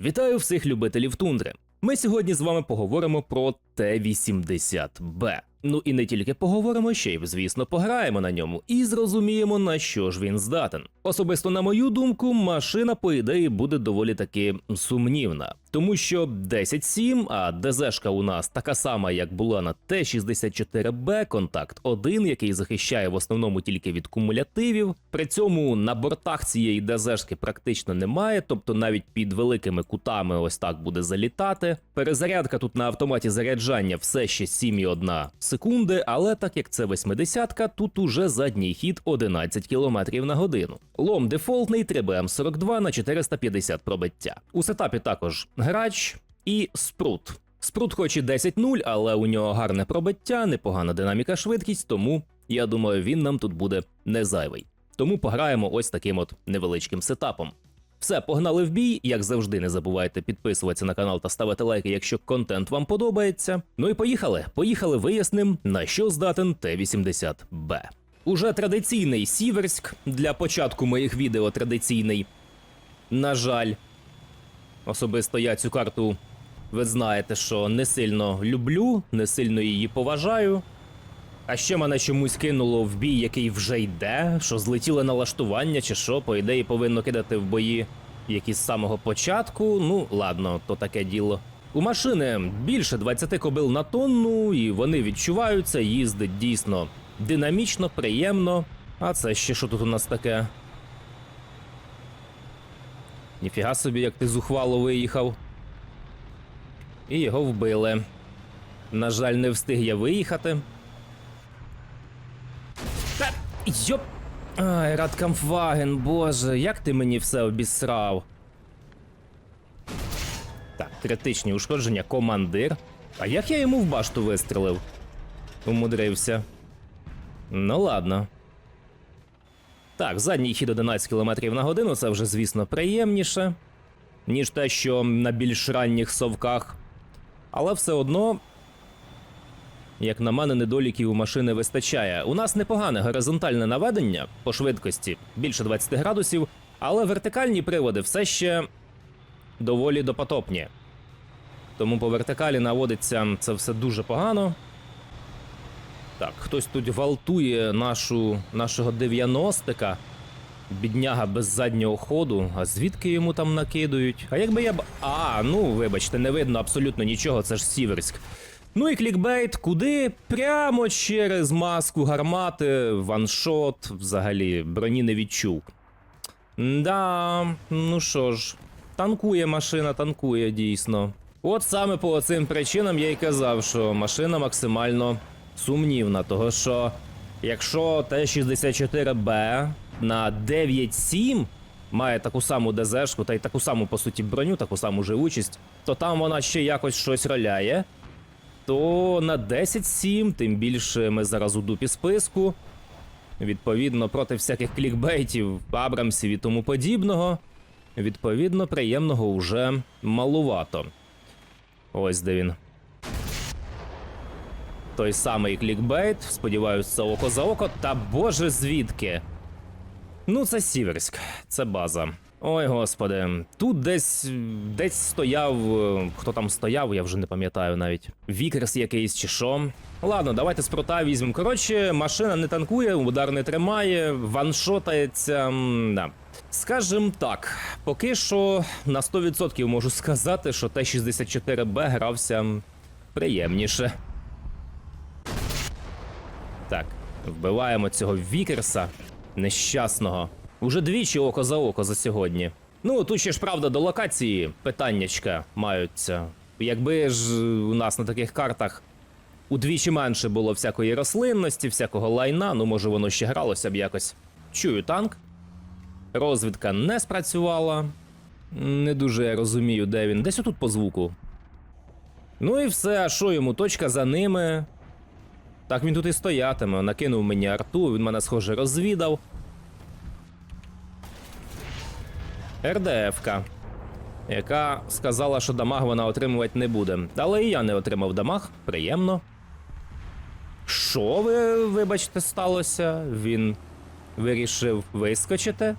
Вітаю всіх любителів тундри. Ми сьогодні з вами поговоримо про Т-80Б. Ну і не тільки поговоримо, ще й, звісно, пограємо на ньому і зрозуміємо, на що ж він здатен. Особисто, на мою думку, машина, по ідеї, буде доволі таки сумнівна, тому що 10.7, а ДЗшка у нас така сама, як була на Т-64Б, контакт 1, який захищає в основному тільки від кумулятивів. При цьому на бортах цієї ДЗшки практично немає, тобто навіть під великими кутами ось так буде залітати. Перезарядка тут на автоматі заряджання все ще 7,1 секунди, але так як це 80-ка, тут уже задній хід 11 км на годину. Лом дефолтний 3BM42 на 450 пробиття. У сетапі також грач і спрут. Спрут хоч і 10-0, але у нього гарне пробиття, непогана динаміка швидкість, тому я думаю, він нам тут буде не зайвий. Тому пограємо ось таким от невеличким сетапом. Все, погнали в бій. Як завжди, не забувайте підписуватися на канал та ставити лайки, якщо контент вам подобається. Ну і поїхали. Поїхали, виясним, на що здатен Т-80Б. Уже традиційний Сіверськ для початку моїх відео традиційний. На жаль, особисто я цю карту, ви знаєте, що не сильно люблю, не сильно її поважаю. А ще мене чомусь кинуло в бій, який вже йде, що злетіло налаштування, чи що, по ідеї, повинно кидати в бої які з самого початку. Ну, ладно, то таке діло. У машини більше 20 кобил на тонну, і вони відчуваються, їздить дійсно динамічно, приємно. А це ще що тут у нас таке? Ніфіга собі, як ти зухвало виїхав. І його вбили. На жаль, не встиг я виїхати. Йоп. Ай, Радкамфваген, боже, як ти мені все обісрав. Так, критичні ушкодження, командир. А як я йому в башту вистрелив? Умудрився. Ну ладно. Так, задній хід 11 км на годину це вже, звісно, приємніше, ніж те, що на більш ранніх совках. Але все одно як на мене, недоліків у машини вистачає. У нас непогане горизонтальне наведення по швидкості більше 20 градусів, але вертикальні приводи все ще доволі допотопні. Тому по вертикалі наводиться це все дуже погано. Так, хтось тут гвалтує нашу, нашого 90-ка. Бідняга без заднього ходу. А звідки йому там накидують? А якби я б. А, ну вибачте, не видно абсолютно нічого, це ж Сіверськ. Ну і клікбейт, куди? Прямо через маску гармати, ваншот, взагалі, броні не відчув. Да, ну що ж, танкує машина, танкує дійсно. От саме по цим причинам я й казав, що машина максимально сумнівна, того що якщо Т-64Б на 9.7 має таку саму ДЗшку та й таку саму, по суті, броню, таку саму живучість, то там вона ще якось щось роляє то на 10-7, тим більше ми зараз у дупі списку. Відповідно, проти всяких клікбейтів, Абрамсів і тому подібного. Відповідно, приємного уже малувато. Ось де він. Той самий клікбейт. Сподіваюсь, це око за око. Та боже звідки? Ну, це Сіверськ, це база. Ой, господи, тут десь десь стояв. е, Хто там стояв, я вже не пам'ятаю навіть. Вікерс якийсь чи що. Ладно, давайте з візьмемо. Коротше, машина не танкує, удар не тримає, ваншотається. Да. Скажем так, поки що на 100% можу сказати, що Т-64Б грався приємніше. Так, вбиваємо цього Вікерса нещасного. Уже двічі око за око за сьогодні. Ну, тут ще ж правда до локації питаннячка маються. Якби ж у нас на таких картах удвічі менше було всякої рослинності, всякого лайна, ну може воно ще гралося б якось. Чую танк. Розвідка не спрацювала. Не дуже я розумію, де він. Десь отут по звуку. Ну і все, а що йому? Точка за ними. Так він тут і стоятиме. Накинув мені арту, він мене, схоже, розвідав. РДФ-ка, яка сказала, що дамаг вона отримувати не буде. Але і я не отримав дамаг, приємно. Що ви, вибачте, сталося? Він вирішив вискочити.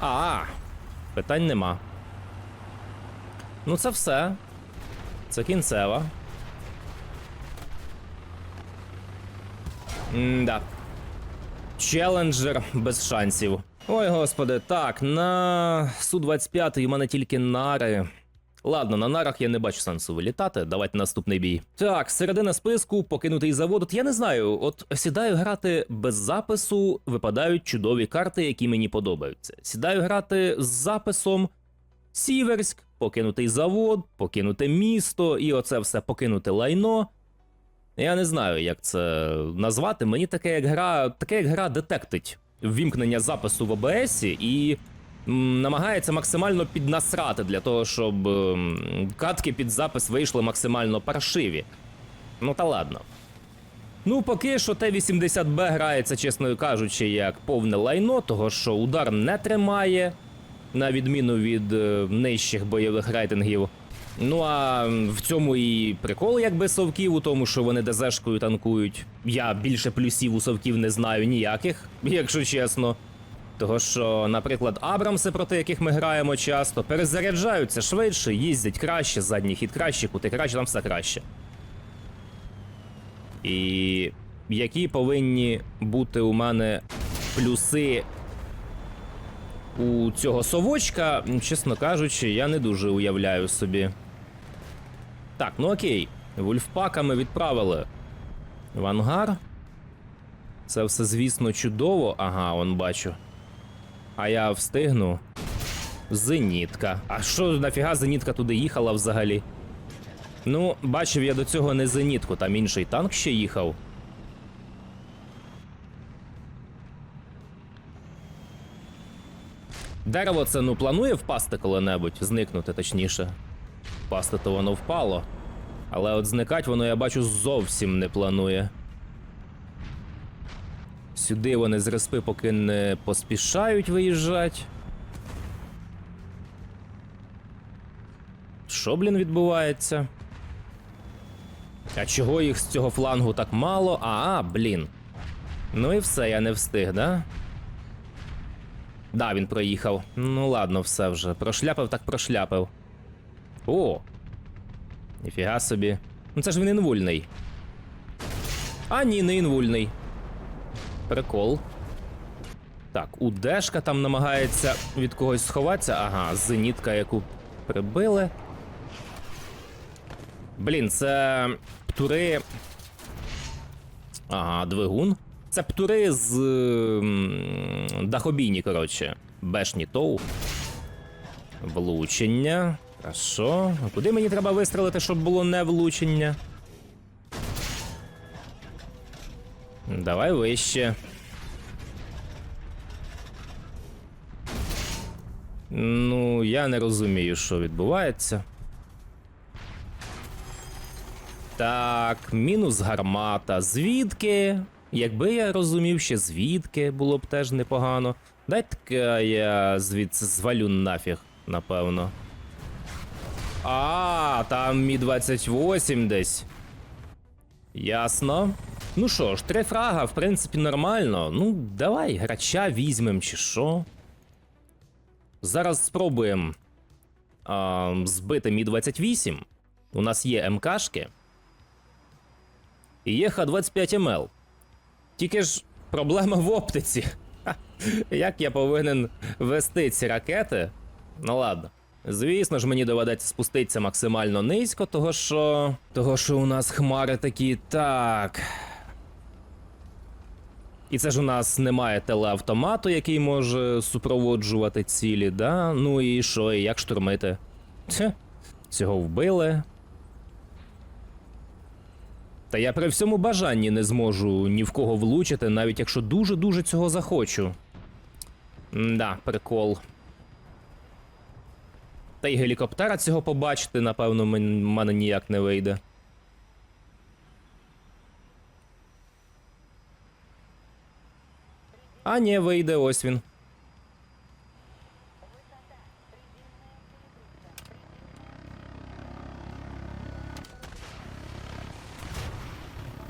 А, питань нема. Ну, це все. Це кінцева. М-да. Челенджер без шансів. Ой, господи, так, на Су-25 у мене тільки нари. Ладно, на нарах я не бачу сенсу вилітати. Давайте наступний бій. Так, середина списку, покинутий завод. От я не знаю, от сідаю грати без запису, випадають чудові карти, які мені подобаються. Сідаю грати з записом Сіверськ, покинутий завод, покинуте місто, і оце все покинуте лайно. Я не знаю, як це назвати. Мені таке як гра, таке як гра детектить ввімкнення запису в ОБС і намагається максимально піднасрати для того, щоб м, катки під запис вийшли максимально паршиві. Ну та ладно. Ну, поки що Т-80Б грається, чесно кажучи, як повне лайно, того що удар не тримає, на відміну від е, нижчих бойових рейтингів. Ну а в цьому і прикол, якби совків, у тому, що вони ДЗшкою танкують. Я більше плюсів у совків не знаю ніяких, якщо чесно. Того що, наприклад, Абрамси, проти яких ми граємо часто, перезаряджаються швидше, їздять краще, задній хід краще, кути краще, там все краще. І які повинні бути у мене плюси у цього совочка, чесно кажучи, я не дуже уявляю собі. Так, ну окей. Вульфпака ми відправили в ангар. Це все, звісно, чудово. Ага, он бачу. А я встигну. Зенітка. А що нафіга зенітка туди їхала взагалі? Ну, бачив я до цього не зенітку, там інший танк ще їхав. Дерево це ну планує впасти коли-небудь, зникнути точніше. Впасти то воно впало. Але от зникать воно, я бачу, зовсім не планує. Сюди вони з респи поки не поспішають виїжджати. Що, блін, відбувається? А чого їх з цього флангу так мало? А, блін. Ну і все, я не встиг, да? Да, він проїхав. Ну ладно, все вже. Прошляпив, так прошляпив. О! Ніфіга собі. Ну це ж він інвульний. А ні, не інвульний. Прикол. Так, Удешка там намагається від когось сховатися. Ага, зенітка, яку прибили. Блін, це птури. Ага, двигун. Це птури з м, дахобійні, коротше. Бешні тоу. Влучення. Хорошо. А куди мені треба вистрелити, щоб було не влучення? Давай вище. Ну, я не розумію, що відбувається. Так, мінус гармата. Звідки? Якби я розумів ще звідки, було б теж непогано. Дайте я звідси звалю нафіг, напевно. А, там Мі 28 десь. Ясно. Ну що ж, три фрага, в принципі, нормально. Ну, давай, грача візьмем чи що. Зараз спробуємо збити Мі 28. У нас є МКшки. І є Х-25МЛ. Тільки ж проблема в оптиці. Як я повинен вести ці ракети? Ну ладно. Звісно ж, мені доведеться спуститися максимально низько, того що. Того що у нас хмари такі. Так. І це ж у нас немає телеавтомату, який може супроводжувати цілі, да? Ну і що, і як штурмити? Тьф, цього вбили. Та я при всьому бажанні не зможу ні в кого влучити, навіть якщо дуже-дуже цього захочу. Да, прикол. Та й гелікоптера цього побачити, напевно, мен- мене ніяк не вийде. А ні, вийде, ось він.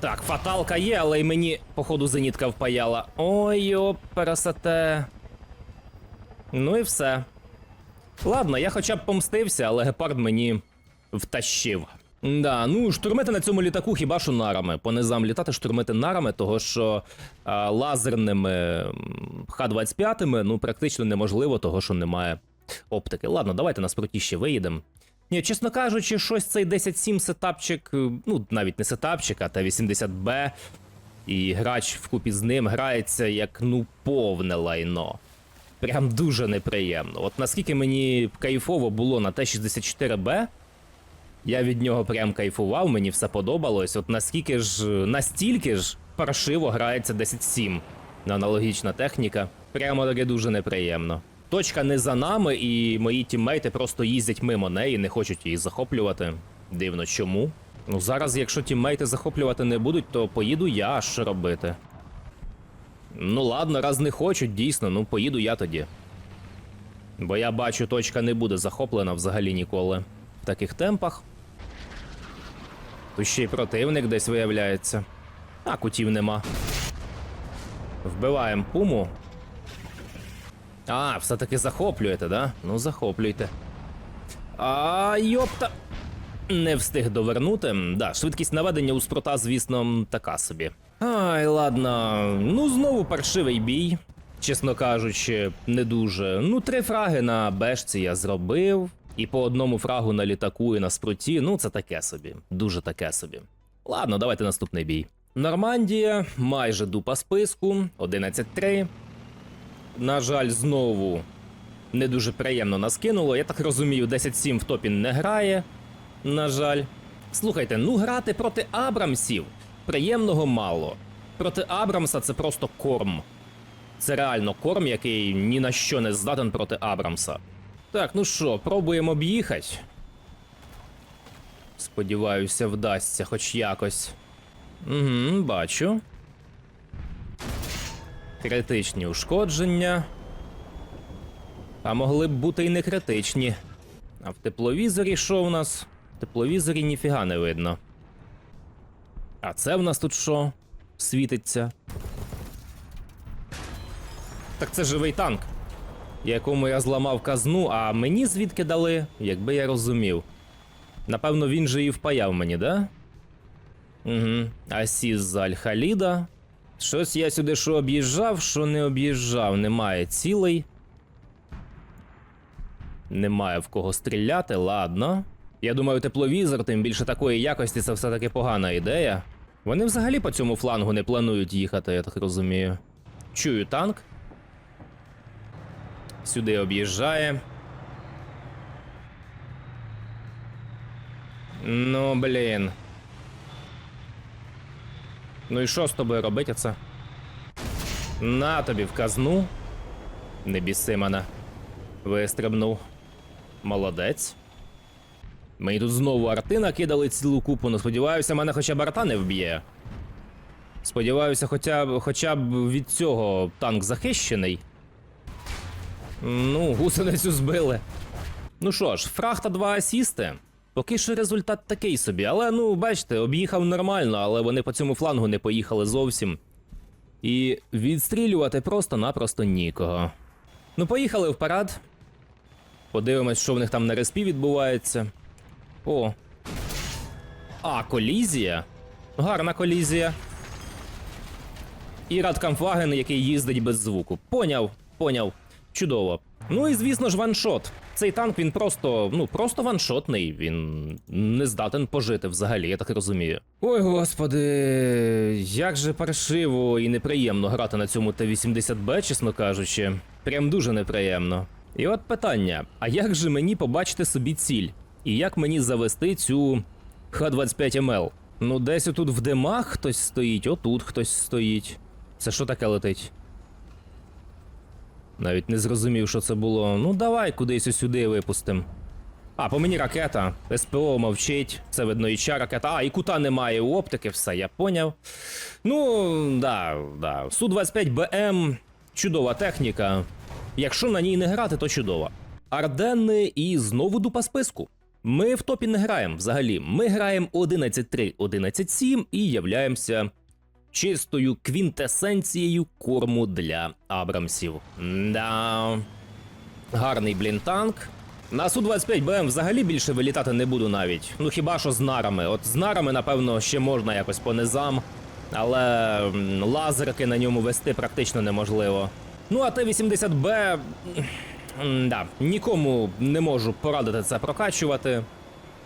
Так, фаталка є, але й мені, походу, зенітка впаяла. Ой, йоп, пересете. Ну і все. Ладно, я хоча б помстився, але гепард мені втащив. Да, ну штурмити на цьому літаку хіба що нарами. По низам літати штурмити нарами, того що а, лазерними Х-25 ну практично неможливо, того що немає оптики. Ладно, давайте на спруті ще виїдемо. Ні, чесно кажучи, щось цей 10.7 сетапчик, ну навіть не сетапчик, а Т-80Б, і грач вкупі з ним грається як ну повне лайно. Прям дуже неприємно. От наскільки мені кайфово було на Т-64Б, я від нього прям кайфував, мені все подобалось. От наскільки ж настільки ж паршиво грається 10.7 аналогічна техніка. Прямо таки дуже неприємно. Точка не за нами, і мої тіммейти просто їздять мимо неї, не хочуть її захоплювати. Дивно, чому? Ну зараз, якщо тіммейти захоплювати не будуть, то поїду я що робити. Ну ладно, раз не хочуть, дійсно, ну поїду я тоді. Бо я бачу, точка не буде захоплена взагалі ніколи. В таких темпах. Тут ще й противник десь виявляється. А кутів нема. Вбиваємо пуму. А, все-таки захоплюєте, да? Ну, захоплюйте. А, йопта. Не встиг довернути. Да, швидкість наведення у спрута, звісно, така собі. Ай, ладно. Ну, знову паршивий бій. Чесно кажучи, не дуже. Ну, три фраги на бешці я зробив. І по одному фрагу на літаку і на спруті, ну це таке собі. Дуже таке собі. Ладно, давайте наступний бій. Нормандія, майже дупа списку, 11-3. На жаль, знову не дуже приємно нас кинуло. Я так розумію, 10-7 в топі не грає. На жаль. Слухайте, ну грати проти Абрамсів приємного мало. Проти Абрамса це просто корм. Це реально корм, який ні на що не здатен проти Абрамса. Так, ну що, пробуємо об'їхати. Сподіваюся, вдасться хоч якось. Угу, бачу. Критичні ушкодження. А могли б бути і не критичні. А в тепловізорі що в нас? В тепловізорі ніфіга не видно. А це в нас тут що? Світиться. Так це живий танк, якому я зламав казну, а мені звідки дали, якби я розумів. Напевно, він же і впаяв мені, да? Угу. Асіс з Аль-Халіда. Щось я сюди що об'їжджав, що не об'їжджав. Немає цілей. Немає в кого стріляти, ладно. Я думаю, тепловізор, тим більше такої якості, це все-таки погана ідея. Вони взагалі по цьому флангу не планують їхати, я так розумію. Чую танк. Сюди об'їжджає. Ну, блін. Ну і що з тобою робити це? На тобі в казну. Не мене. Вистрибнув. Молодець. Мені тут знову арти накидали цілу купу, ну сподіваюся, мене хоча б арта не вб'є. Сподіваюся, хоча б, хоча б від цього танк захищений. Ну, гусеницю збили. Ну що ж, фрахта 2 асісти. Поки що результат такий собі, але ну, бачите, об'їхав нормально, але вони по цьому флангу не поїхали зовсім. І відстрілювати просто-напросто нікого. Ну, поїхали в парад. Подивимось, що в них там на респі відбувається. О. А, колізія. Гарна колізія. І Радкамфаген, який їздить без звуку. Поняв, поняв. Чудово. Ну і звісно ж, ваншот. Цей танк він просто, ну, просто ваншотний. Він не здатен пожити взагалі, я так розумію. Ой, господи, як же паршиво і неприємно грати на цьому Т-80Б, чесно кажучи. Прям дуже неприємно. І от питання: а як же мені побачити собі ціль? І як мені завести цю Х-25МЛ? Ну, десь отут в димах хтось стоїть, отут хтось стоїть. Це що таке летить? Навіть не зрозумів, що це було. Ну, давай кудись сюди випустим. А, по мені ракета. СПО мовчить. Це видно і ча ракета. А, і кута немає у оптики, все, я поняв. Ну, да, да. Су-25БМ. Чудова техніка. Якщо на ній не грати, то чудова. Арденни і знову дупа списку. Ми в топі не граємо взагалі. Ми граємо 11-3, 11-7 і являємося чистою квінтесенцією корму для Абрамсів. Да. Гарний блін танк. На Су-25БМ взагалі більше вилітати не буду навіть. Ну хіба що з нарами. От з нарами, напевно, ще можна якось по низам, але лазерки на ньому вести практично неможливо. Ну а Т-80Б. Да, нікому не можу порадити це прокачувати.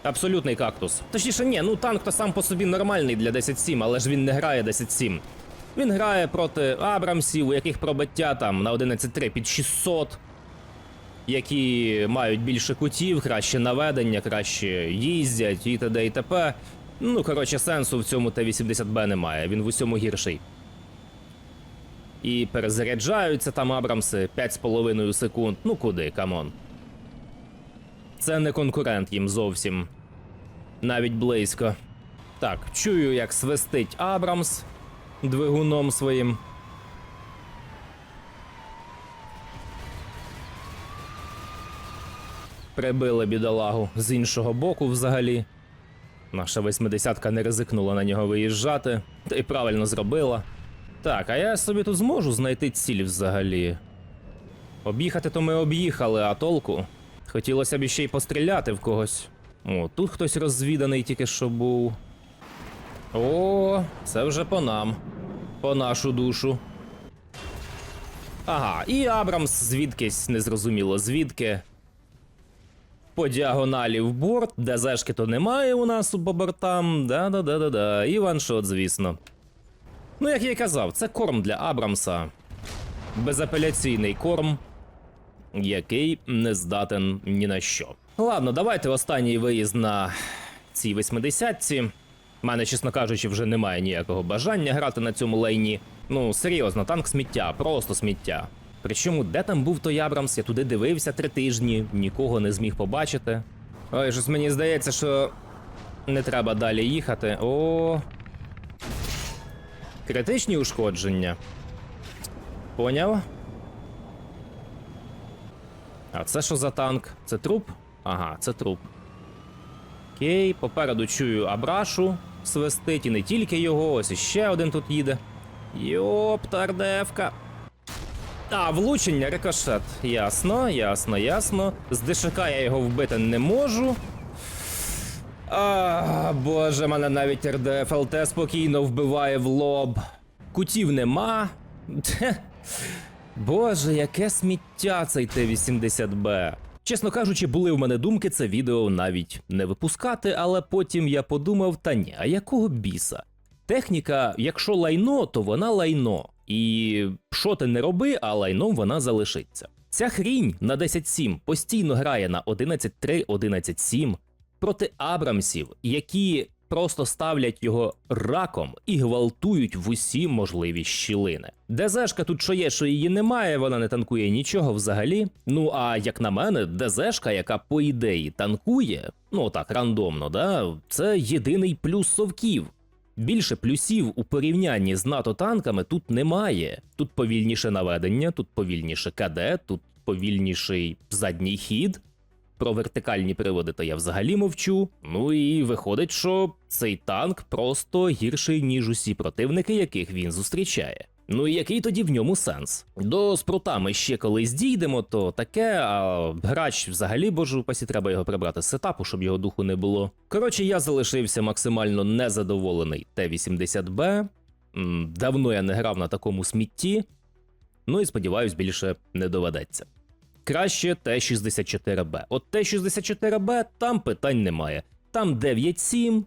Абсолютний кактус. Точніше, ні, ну танк то сам по собі нормальний для 10-7, але ж він не грає 10-7. Він грає проти Абрамсів, у яких пробиття там на 11-3 під 600, які мають більше кутів, краще наведення, краще їздять і т.д. і т.п. Ну, коротше, сенсу в цьому Т-80Б немає, він в усьому гірший. І перезаряджаються там Абрамси 5,5 секунд. Ну куди, камон. Це не конкурент їм зовсім. Навіть близько. Так, чую, як свистить Абрамс двигуном своїм. Прибили бідолагу з іншого боку взагалі. Наша восьмидесятка не ризикнула на нього виїжджати, та й правильно зробила. Так, а я собі тут зможу знайти ціль взагалі. Об'їхати то ми об'їхали, а толку? Хотілося б ще й постріляти в когось. О, тут хтось розвіданий тільки що був. О, це вже по нам. По нашу душу. Ага, і Абрамс звідкись незрозуміло звідки. По діагоналі в борт, ДЗшки то немає у нас по бортам. Да-да-да-да-да. І ваншот, звісно. Ну, як я й казав, це корм для Абрамса. Безапеляційний корм, який не здатен ні на що. Ладно, давайте останній виїзд на цій 80-ці. У мене, чесно кажучи, вже немає ніякого бажання грати на цьому лейні. Ну, серйозно, танк сміття, просто сміття. Причому, де там був той Абрамс, я туди дивився три тижні, нікого не зміг побачити. Ой, щось мені здається, що не треба далі їхати. О. Критичні ушкодження. Поняв? А це що за танк? Це труп? Ага, це труп. Окей, попереду чую Абрашу свистить і не тільки його, ось іще один тут їде. Йоп, тардевка. А, влучення, рикошет. Ясно, ясно, ясно. З ДШК я його вбити не можу. А, боже, мене навіть РДФ ЛТ спокійно вбиває в лоб. Кутів нема. Боже, яке сміття цей Т-80Б. Чесно кажучи, були в мене думки це відео навіть не випускати, але потім я подумав: та ні, а якого біса? Техніка, якщо лайно, то вона лайно. І що ти не роби, а лайном вона залишиться. Ця хрінь на 10.7 постійно грає на 11.3, 11.7 проти Абрамсів, які просто ставлять його раком і гвалтують в усі можливі щілини. ДЗшка тут що є, що її немає, вона не танкує нічого взагалі. Ну а як на мене, ДЗшка, яка по ідеї танкує, ну так рандомно, да, це єдиний плюс совків. Більше плюсів у порівнянні з НАТО танками тут немає. Тут повільніше наведення, тут повільніше КД, тут повільніший задній хід. Про вертикальні приводи то я взагалі мовчу. Ну і виходить, що цей танк просто гірший, ніж усі противники, яких він зустрічає. Ну і який тоді в ньому сенс? До спрута ми ще колись дійдемо, то таке, а грач взагалі божу пасі, треба його прибрати з сетапу, щоб його духу не було. Коротше, я залишився максимально незадоволений Т-80Б. Давно я не грав на такому смітті. Ну і сподіваюсь, більше не доведеться. Краще Т-64Б. От Т-64Б там питань немає. Там 9-7,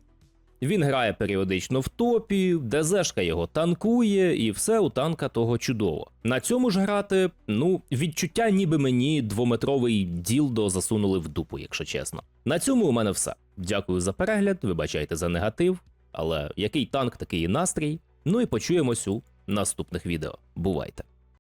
він грає періодично в топі, ДЗшка його танкує, і все у танка того чудово. На цьому ж грати, ну, відчуття, ніби мені двометровий ділдо засунули в дупу, якщо чесно. На цьому у мене все. Дякую за перегляд, вибачайте за негатив, але який танк, такий і настрій. Ну і почуємось у наступних відео. Бувайте!